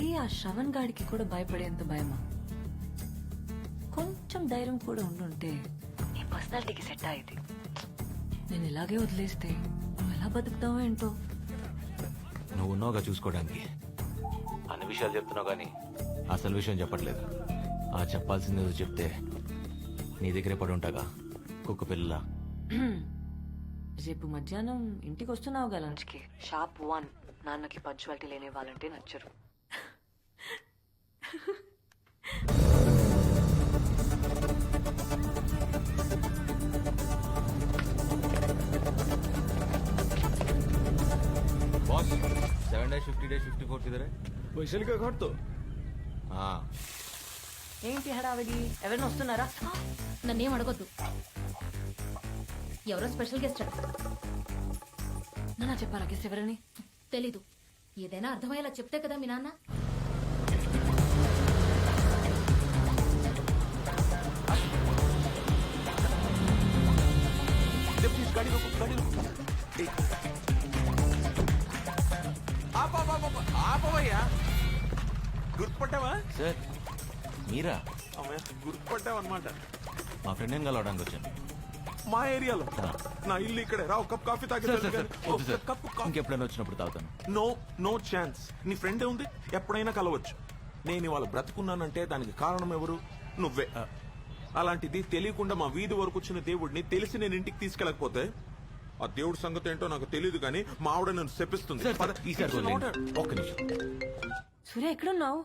ఆ శ్రవణ్ గాడికి కూడా భయపడేంత భయమా? కొంచెం ధైర్యం కూడా ఉండుంటే నీ పర్సనాలిటీకి సెట్ అయ్యేది. నేను ఇలాగే వదిలేస్తే నువ్వు ఎలా బతుకుతావో ఏంటో? నువ్వు ఉన్నావుగా చూసుకోవడానికి. అన్ని విషయాలు చెప్తున్నావు కానీ అసలు విషయం చెప్పట్లేదు. ఆ చెప్పాల్సింది ఏదో చెప్తే నీ దగ్గరే పడి ఉంటాగా కుక్క పిల్ల రేపు మధ్యాహ్నం ఇంటికి వస్తున్నావు లంచ్కి. Shop one. నాన్నకి పంచువాలిటీ లేని వాళ్ళంటే నచ్చరు. Seven days fifty days fifty fourth ఇదరే ఏంటి హడావిడి? ఎవరైనా వస్తున్నారా? నన్నేం అడగద్దు. ఎవరో స్పెషల్ గెస్ట్ నాన్న చెప్పారా గెస్ట్ ఎవరని? తెలీదు. ఏదైనా అర్థమయ్యేలా చెప్తే కదా మీ నాన్న? గడి రూపు గడి రూపు ఆపవయ్యా. గుర్తుపట్టావా? సార్ మీరా? అమ్మయ్య గుర్తుపట్టావు అనమాట మా ఫ్రెండ్ని కలవడానికి వచ్చాను. మా ఏరియాలో? నా ఇల్లు ఇక్కడే. రా కప్ కాఫీ తాగేది కప్పు ఇంకెప్పుడైనా వచ్చినప్పుడు తాగుతాను. No no chance. నీ ఫ్రెండ్ ఉంది ఎప్పుడైనా కలవచ్చు. నేను ఇవాళ బ్రతుకున్నానంటే దానికి కారణం ఎవరు? నువ్వే. అలాంటిది తెలియకుండా మా వీధి వరకు వచ్చిన దేవుడిని తెలిసి నేను ఇంటికి తీసుకెళ్ళకపోతే ఆ దేవుడి సంగతి ఏంటో నాకు తెలియదు కానీ మా ఆవిడ నన్ను శపిస్తుంది. ఒక్క నిమిషం. సూర్య ఎక్కడున్నావు?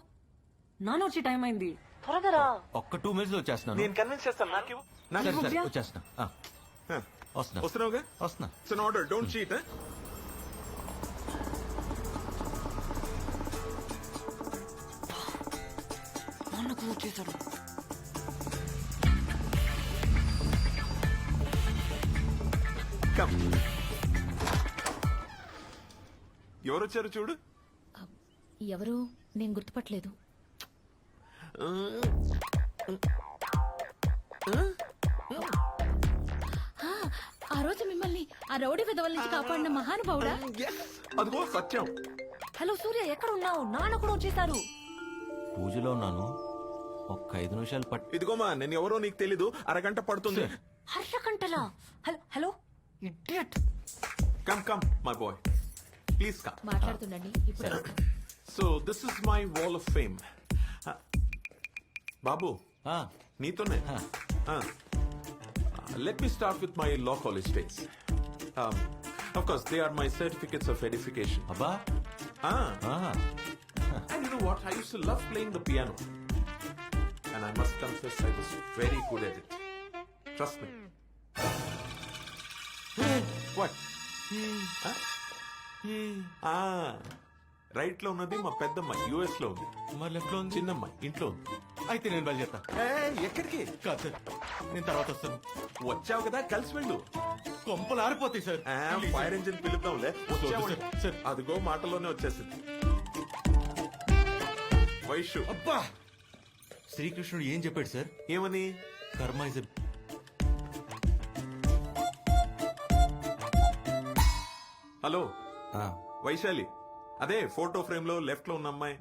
నాన్న వచ్చే టైం అయింది. త్వరగా రా. ఒక్క టూ మినిట్స్ వచ్చేస్తున్నాను. నేను కన్విన్స్ చేస్తాను. నాకు సరే నాకు సరే వచ్చేస్తున్నా. ఆ, వస్తున్నా. వస్తున్నావుగా? వస్తున్నా. It's an order don't cheat నాన్న వచ్చేసాడు. కమ్ ఎవరు వచ్చారు చూడు? ఎవరు? నేను గుర్తుపట్టలేదు. ఆ, ఆ రోజు మిమ్మల్ని ఆ రౌడీ విధవల నుంచి కాపాడిన మహానుభావుడా? అదిగో సత్యం. హలో సూర్య ఎక్కడ ఉన్నావు? నాన్న కూడా వచ్చేసారు. పూజలో ఉన్నాను. ఒక్క ఐదు నిమిషాలు పట్టి ఇదిగోమా నేను ఎవరో నీకు తెలీదు. అరగంట పడుతుంది. Harsha కంటలా hello hello? Idiot. Come come my boy please come మాట్లాడుతుండండి ఇప్పుడు. So this is my wall of fame బాబు నీతోనే. Let me start with my law college days of course they are my certificates of edification అబ్బా. ఆహా. And you know what? I used to love playing the piano. And I must confess, I was very good at it. Trust me. Ah, రైట్లో ఉన్నది మా పెద్దమ్మ యుఎస్లో ఉంది. మరి లెఫ్ట్లో ఉంది? చిన్నమ్మ ఇంట్లో ఉంది. అయితే నేను బయలుదేరుతా. ఏయ్, ఎక్కడికి? కాదు సార్ నేను తర్వాత వస్తాను. వచ్చావు కదా కలిసి వెళ్ళు. కొంపలు ఆరిపోతాయి సార్. ఫైర్ ఇంజిన్ పిలుద్దాంలే. సార్. అదిగో మాటలోనే వచ్చేసింది. వైషు అబ్బా! శ్రీకృష్ణుడు ఏం చెప్పాడు సార్? ఏమని? కర్మ ఇస్ హలో వైశాలి. అదే ఫోటో ఫ్రేమ్లో లెఫ్ట్లో ఉన్న అమ్మాయి.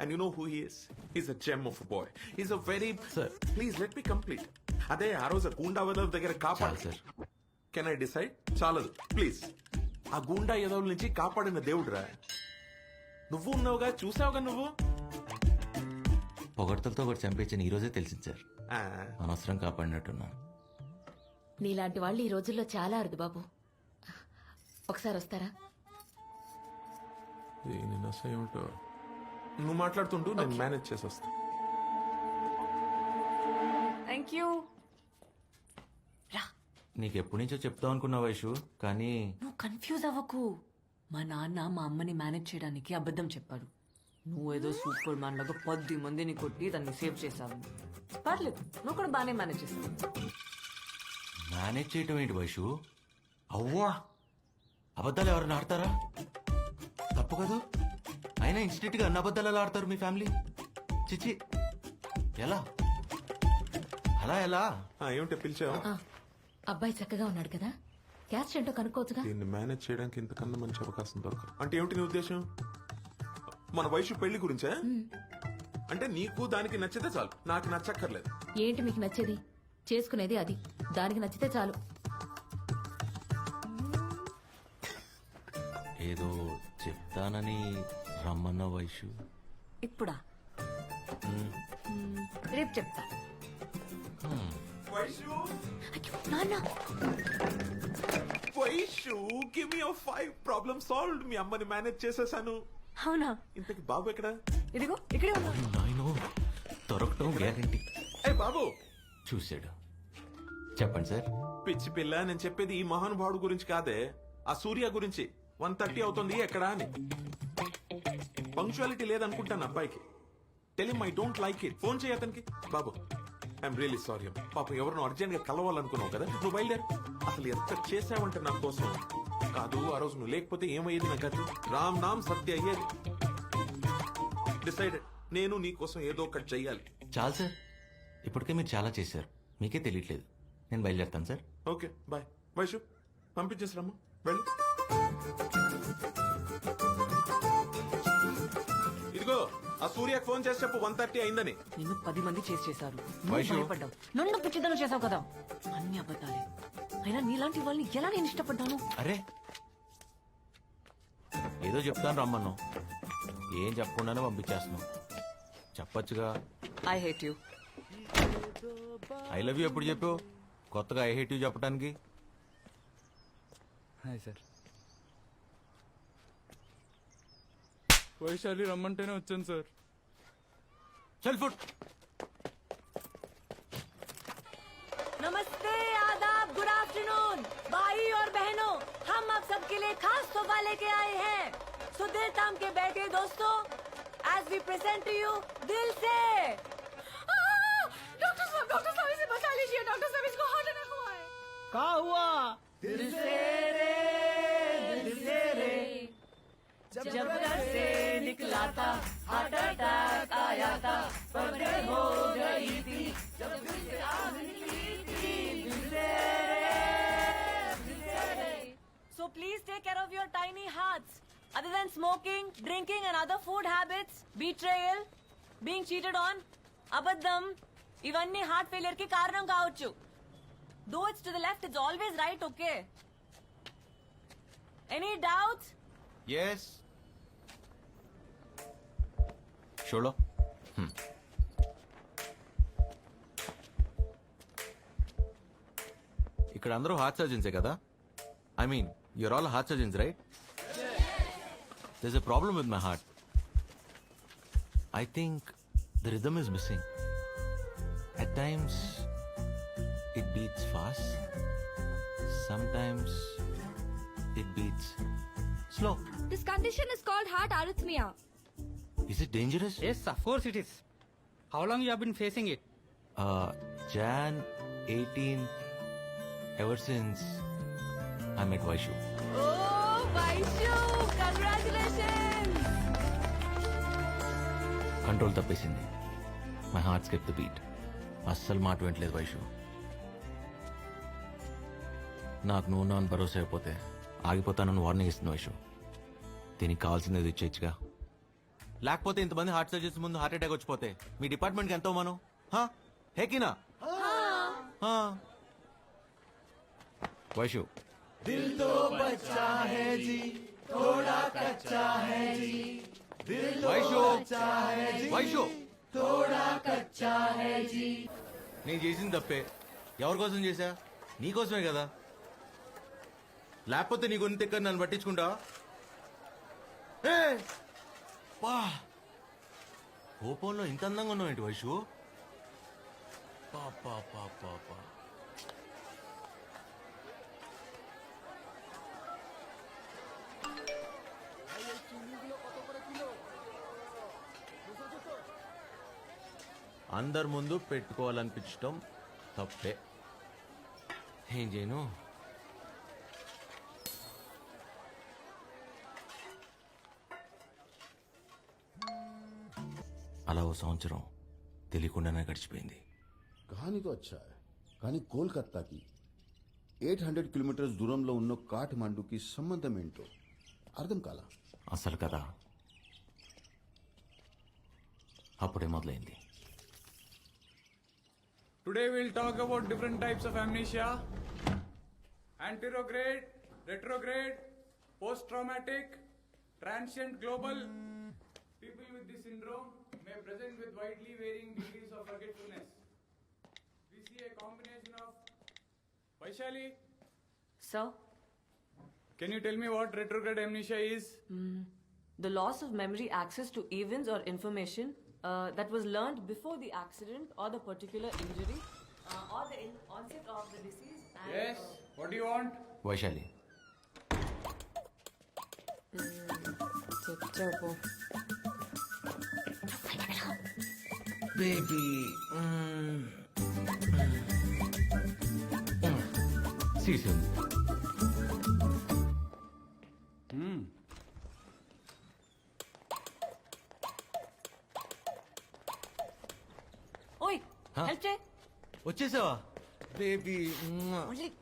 And you know who he's is a gem of boy is a very. Please let me complete అదే ఆ రోజు గూండా వదల దగ్గర కాపాడు. సార్ కెన్ ఐ డిసైడ్ చాలదు. ప్లీజ్ ఆ గూండా ఎదవుల నుంచి కాపాడిన దేవుడురా. నువ్వు ఉన్నావుగా? చూసావుగా నువ్వు? పొగడ్తలతో ఒకటి చంపేచ్చని ఈ రోజే తెలిసింది సార్ ఆ, అనవసరం కాపాడినట్టున్నా నీలాంటి వాళ్ళు ఈ రోజుల్లో చాలా అరుదు బాబు. ఒకసారి వస్తారా? దీని నువ్వు మాట్లాడుతుంటూ నేను మేనేజ్ చేసి వస్తా. థ్యాంక్ యూ రా. నీకు ఎప్పటి నుంచో చెప్తాం అనుకున్నా వైషు కానీ నువ్వు కన్ఫ్యూజ్ అవ్వకు. మా నాన్న మా అమ్మని మేనేజ్ చేయడానికి అబద్ధం చెప్పాడు. నువ్వేదో సూపర్ మ్యాన్ లాగా పది మందిని కొట్టి దాన్ని సేవ్ చేసావు పర్లేదు నువ్వు కూడా బాగానే మేనేజ్ చేస్తావు. మేనేజ్ చేయటం ఏంటి వైషు? అవ్వా! అబద్ధాలు ఎవరైనా ఆడతారా? తప్పు కదూ? అయినా ఇన్స్టిట్యూట్గా అన్ని అబద్ధాలు ఎలా ఆడతారు మీ ఫ్యామిలీ. చిచి ఎలా? అలా ఎలా? ఆ, ఏమిటి పిలిచావు? అబ్బాయి చక్కగా ఉన్నాడు కదా? క్యాస్ట్ ఏంటో కనుక్కోవచ్చుగా? దీన్ని మేనేజ్ చేయడానికి ఇంతకన్నా మంచి అవకాశం దొరకదు. అంటే ఏమిటి నీ ఉద్దేశం? మన వయసు పెళ్ళి గురించే? అంటే నీకు దానికి నచ్చితే చాలు. నాకు నచ్చక్కర్లేదు. ఏంటి మీకు నచ్చేది? చేసుకునేది అది. దానికి నచ్చితే చాలు. ఏదో చెప్తానని రమ్మన్న వైషు ఇప్పుడా? రేపు చెప్తా. వైషు? అయ్యో, నాన్న! Vaishu give me five problem solved మీ అమ్మని మేనేజ్ చేసేసాను. అవునా? ఇంతకి బాబు ఎక్కడ? ఇదిగో ఇక్కడే ఉన్నా. నాయనో దొరకటం గ్యారంటీ ఏ బాబు! చూశాడు. చెప్పండి సార్. పిచ్చి పిల్ల నేను చెప్పేది ఈ మహానుభావుడు గురించి కాదే ఆ సూర్య గురించి. వన్ థర్టీ అవుతుంది ఎక్కడా అని. పంక్చువాలిటీ లేదనుకుంటాను అబ్బాయికి. Tell him I don't like it phone చేయి అతనికి. బాబు ఐఎమ్ రియలీ సారీ పాప ఎవరినో అర్జెంట్గా కలవాలనుకున్నావు కదా నువ్వు బయలుదేరు. అసలు ఎంత చేసావంటే నా కోసం. కాదు ఆ రోజు నువ్వు లేకపోతే ఏమయ్యేది నా గతి? రామ్ నామ్ సత్య అయ్యేది. డిసైడెడ్ నేను నీ కోసం ఏదో ఒకటి చెయ్యాలి. చాలు సార్. ఇప్పటికే మీరు చాలా చేశారు. మీకే తెలియట్లేదు. నేను బయలుదేరుతాను సార్. Okay bye. వైషు పంపించేసిరమ్మా వెళ్ళి. ఇదిగో ఆ సూర్యకి ఫోన్ చేసి చెప్పు వన్ థర్టీ అయిందని. నిన్ను పది మంది చేసి చేశారు. నువ్వు వైషు. భయపడ్డావు. నన్ను పిచ్చిదనం చేసావు కదా. అన్ని అబద్ధాలే. అయినా నీలాంటి వాళ్ళని ఎలా నేను ఇష్టపడ్డాను? అరే ఏదో చెప్తాను రమ్మన్నావు ఏం చెప్పకుండానే పంపించేస్తున్నావు. చెప్పొచ్చుగా. I hate you I love you ఎప్పుడు చెప్పావు? కొత్తగా ఐ హేట్ యూ చెప్పడానికి హాయ్ సార్ వైశాలి రమ్మంటేనే వచ్చాను సార్ చల్ ఫుట్ नमस्ते आदाब गुड आफ्टरनून भाई और बहनों हम आप सबके लिए खास तोहफा लेके आए हैं सो दिल थाम के बैठे दोस्तों as we present to you दिल से Other than smoking, drinking and other food habits, betrayal, being cheated on, అబద్ధం ఇవన్నీ హార్ట్ ఫెయిలియర్కి కారణం కావచ్చు. Though it's to the left it's always right okay any doubts yes చూడో ఇక్కడ అందరూ హార్ట్ సర్జన్సే కదా? I mean your all heart surgeons right There's a problem with my heart. I think the rhythm is missing. At times, it beats fast. Sometimes, it beats slow. This condition is called heart arrhythmia. Is it dangerous? Yes, of course it is. How long you have been facing it? Uh, Jan 18. ever since I met Vaishu. ఓ Vaishu congratulations control తప్పేసింది. My heart skip the beat అస్సలు మాట వింటలేదు వైషు నాకు నువ్వు నా భరోసా అయిపోతే ఆగిపోతానని warning ఇస్తుంది వైషు దీనికి కావాల్సింది ఇచ్చేచ్చుగా లేకపోతే ఇంతమంది హార్ట్ సర్జరీస్ ముందు హార్ట్ అటాక్ వచ్చిపోతే మీ డిపార్ట్మెంట్కి ఎంతో మనం హేకినా వైషు వైషు వైషు నేను చేసింది తప్పే. ఎవరి కోసం చేశా? నీకోసమే కదా. లేకపోతే నీ గురించి ఎక్కడ నన్ను పట్టించుకుంటా? పా! కోపంలో ఇంత అందంగా ఉన్నావు ఏంటి వైషు పా పా పా. అందరి ముందు పెట్టుకోవాలనిపించటం తప్పే. ఏం చేయను? అలా ఓ సంవత్సరం తెలియకుండానే గడిచిపోయింది. కానీ వచ్చా కానీ కోల్కత్తాకి ఎయిట్ హండ్రెడ్ కిలోమీటర్స్ దూరంలో ఉన్న కాఠ్మండుకి సంబంధం ఏంటో అర్థం కాలా? అసలు కదా అప్పుడే మొదలైంది. Today we'll talk about different types of amnesia. Anterograde, retrograde, post-traumatic, transient global. People with this syndrome may present with widely varying degrees of forgetfulness. We see a combination of... Vaishali, Sir, can you tell me what retrograde amnesia is? Hmm. the loss of memory access to events or information uh, that was learned before the accident or the particular injury uh, or the in- onset of the disease. And, Yes, uh, what do you want? Vaishali. Baby. Mm. See you soon. Help చేయి. వచ్చేసావా? Baby మళ్ళీ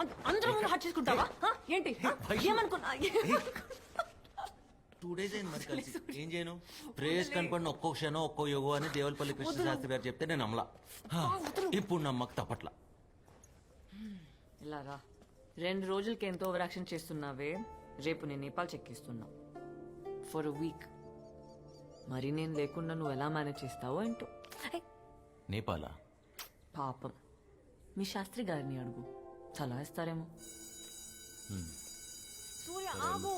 అం- అందరూ ముందు hot చేసుకుంటావా? Huh? ఏంటి? వైషు. ఏమనుకున్నా? Two days అయింది మరి కలిసి. ఏం చేయను? ప్రేయస్ కనపడిన ఒక్కో క్షణం ఒక్కో యోగో అని దేవులపల్లి కృష్ణ శాస్త్రి గారు చెప్తే నేను నమ్మలా. హా, ఇప్పుడు నమ్మక తప్పట్లా. ఇలా రా. రెండు రోజులకి ఎంతో ఓవరాక్షన్ చేస్తున్నావే. రేపు నేను నేపాల్ చెక్కిస్తున్నా ఫర్ వీక్ మరి నేను లేకుండా నువ్వు ఎలా మేనేజ్ చేస్తావో ఏంటో. నేపాలా? పాపం. మీ శాస్త్రి గారిని అడుగు. సలహా ఇస్తారేమో సూర్య ఆగు!